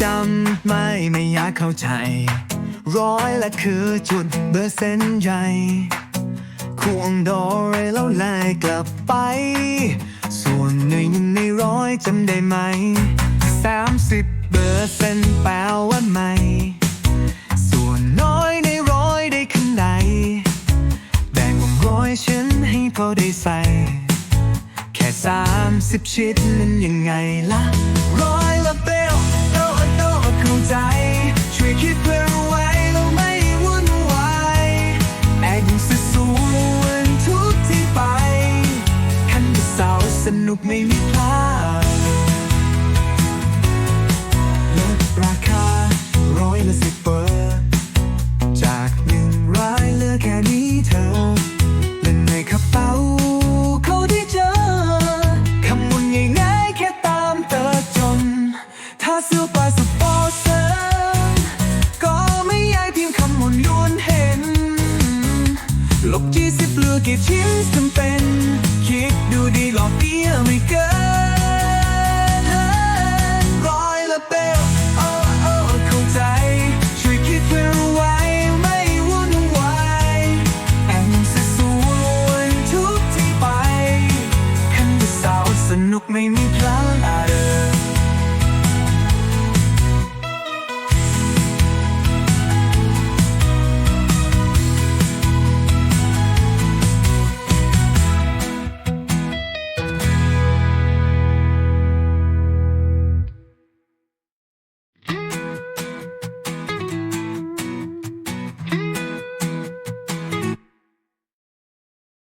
จำไม่ไม่อยากเข้าใจ ร้อยละคือจุดเบอร์เส้นใหญ่ควงโดเรแล้วไล่กลับไป ส่วนหนึ่งในร้อยจำได้ไหมสามสิบเบอร์เส้นแปลว่าไม่ ส่วนน้อยในร้อยได้ขนาดแบ่งวงร้อยฉันให้พอได้ใส่ แค่สามสิบชิ้นนั้นยังไงล่ะร้อย สนุกไม่มีพลาดลดราคาร้อยละสิบเปอร์จากหนึ่งร้อยเหลือแค่นี้เธอเล่นในกระเป๋าเขาได้เจอคำวนง่ายๆแค่ตามเติจน ถ้าซื้อไปสปอร์เซอร์ก็ไม่ยากเพียงคำวนล้วนเห็น ลบยี่สิบเหลือกี่ชิ้นสิดดูดีหลอกเดียไม่เกินร้อยละเบลโอ้โอ้เข้าใจ ช่วยคิดเพื่อไว้ไม่วุ่นวายแอนสสวยทุกที่ไปขันจะสาวสนุกไม่มี